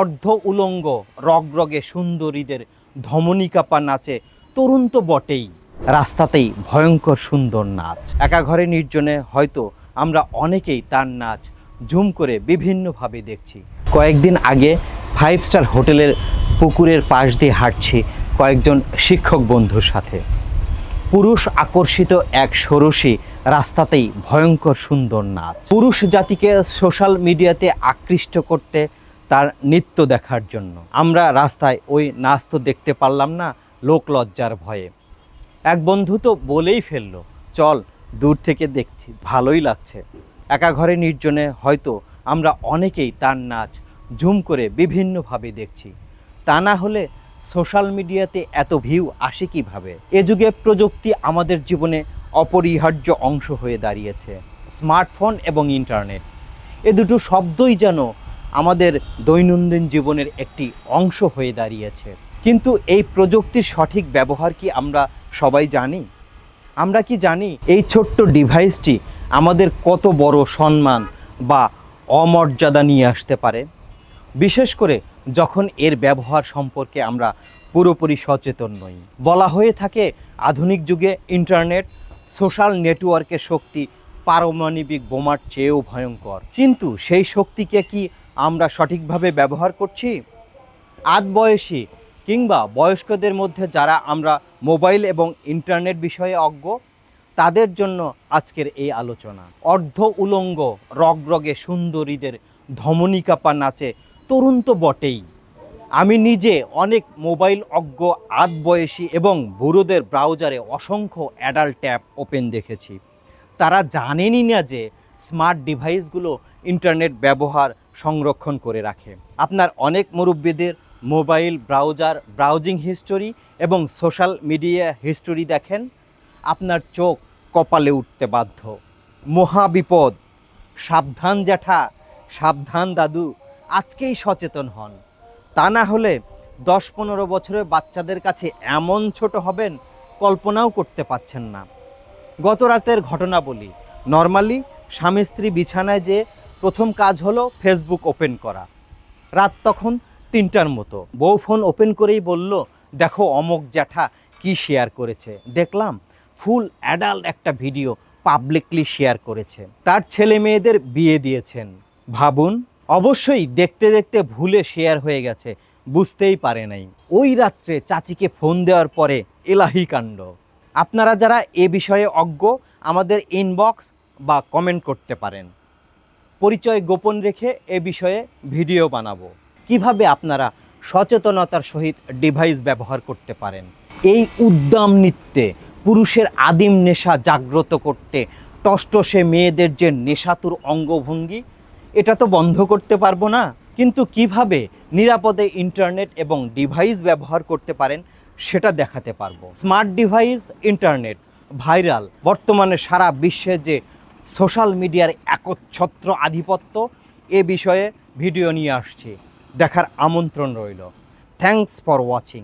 অর্ধ উলঙ্গ রগরগে সুন্দরীদের ধমনীকাপা নাচে তরুণ তো বটেই। রাস্তাতেই ভয়ঙ্কর সুন্দর নাচ। একা ঘরে নির্জনে হয়তো আমরা অনেকেই তার নাচ ঝুম করে বিভিন্নভাবে দেখছি। কয়েকদিন আগে ফাইভ স্টার হোটেলের পুকুরের পাশ দিয়ে হাঁটছি কয়েকজন শিক্ষক বন্ধুর সাথে। পুরুষ আকর্ষিত এক ষোড়শী রাস্তাতেই ভয়ঙ্কর সুন্দর নাচ। পুরুষ জাতিকে সোশ্যাল মিডিয়াতে আকৃষ্ট করতে তার নৃত্য দেখার জন্য। আমরা রাস্তায় ওই নাচ তো দেখতে পারলাম না, লোক লজ্জার ভয়ে। এক বন্ধু তো বলেই ফেলল, চল, দূর থেকে দেখছি, ভালোই লাগছে। একা ঘরে নির্জনে হয়তো আমরা অনেকেই তার নাচ ঝুম করে বিভিন্নভাবে দেখছি। তা না হলে সোশ্যাল মিডিয়াতে এত ভিউ আসে কীভাবে? এ যুগে প্রযুক্তি আমাদের জীবনে অপরিহার্য অংশ হয়ে দাঁড়িয়েছে, স্মার্টফোন এবং ইন্টারনেট। এ দুটো শব্দই যেন আমাদের দৈনন্দিন জীবনের একটি অংশ হয়ে দাঁড়িয়েছে। কিন্তু এই প্রযুক্তির সঠিক ব্যবহার কি আমরা সবাই জানি? আমরা কি জানি এই ছোট্ট ডিভাইসটি আমাদের কত বড় সম্মান বা অমর্যাদা নিয়ে আসতে পারে? বিশেষ করে যখন এর ব্যবহার সম্পর্কে আমরা পুরোপুরি সচেতন নই। বলা হয়ে থাকে, আধুনিক যুগে ইন্টারনেট, সোশ্যাল নেটওয়ার্কের শক্তি পারমাণবিক বোমার চেয়েও ভয়ঙ্কর। কিন্তু সেই শক্তিকে কি আমরা সঠিকভাবে ব্যবহার করছি? আদ বয়সী কিংবা বয়স্কদের মধ্যে যারা আমরা মোবাইল এবং ইন্টারনেট বিষয়ে অজ্ঞ, তাদের জন্য আজকের এই আলোচনা। অর্ধ উলঙ্গ, রগরগে সুন্দরীদের ধমনীকাপা নাচে তরুণ তো বটেই। আমি নিজে অনেক মোবাইল অজ্ঞ আদ বয়সী এবং বুড়োদের ব্রাউজারে অসংখ্য অ্যাডাল্ট ট্যাব ওপেন দেখেছি। তারা জানেনই না যে স্মার্ট ডিভাইসগুলো ইন্টারনেট ব্যবহার সংরক্ষণ করে রাখে। আপনার অনেক মুরব্বীদের মোবাইল ব্রাউজার, ব্রাউজিং হিস্টোরি এবং সোশ্যাল মিডিয়া হিস্টোরি দেখেন, আপনার চোখ কপালে উঠতে বাধ্য। মহাবিপদ। সাবধান জ্যাঠা, সাবধান দাদু, আজকেই সচেতন হন। তা না হলে দশ পনেরো বছরের বাচ্চাদের কাছে এমন ছোট হবেন, কল্পনাও করতে পাচ্ছেন না। গত রাতের ঘটনা বলি। নর্মালি স্বামী স্ত্রী বিছানায় যে প্রথম কাজ হলো ফেসবুক ওপেন করা। রাত তখন তিনটার মতো। বউ ফোন ওপেন করেই বলল, দেখো অমক জ্যাঠা কি শেয়ার করেছে। দেখলাম ফুল অ্যাডাল্ট একটা ভিডিও পাবলিকলি শেয়ার করেছে। তার ছেলে মেয়েদের বিয়ে দিয়েছেন। ভাবুন, অবশ্যই দেখতে দেখতে ভুলে শেয়ার হয়ে গেছে, বুঝতেই পারে নাই। ওই রাত্রে চাচিকে ফোন দেওয়ার পরে এলাহি কাণ্ড। আপনারা যারা এ বিষয়ে অজ্ঞ, আমাদের ইনবক্স বা কমেন্ট করতে পারেন। পরিচয় গোপন রেখে এ বিষয়ে ভিডিও বানাবো। কীভাবে আপনারা সচেতনতার সহিত ডিভাইস ব্যবহার করতে পারেন? এই উদ্দাম নৃত্যে পুরুষের আদিম নেশা জাগ্রত করতে টষ্টসে মেয়েদের যে নেশাতুর অঙ্গভঙ্গি, এটা তো বন্ধ করতে পারব না। কিন্তু কীভাবে নিরাপদে ইন্টারনেট এবং ডিভাইস ব্যবহার করতে পারেন, সেটা দেখাতে পারব। স্মার্ট ডিভাইস, ইন্টারনেট, ভাইরাল, বর্তমানে সারা বিশ্বে যে সোশ্যাল মিডিয়ার একচ্ছত্র আধিপত্য এ বিষয়ে ভিডিও নিয়ে আসছি। দেখার আমন্ত্রণ রইল। Thanks for watching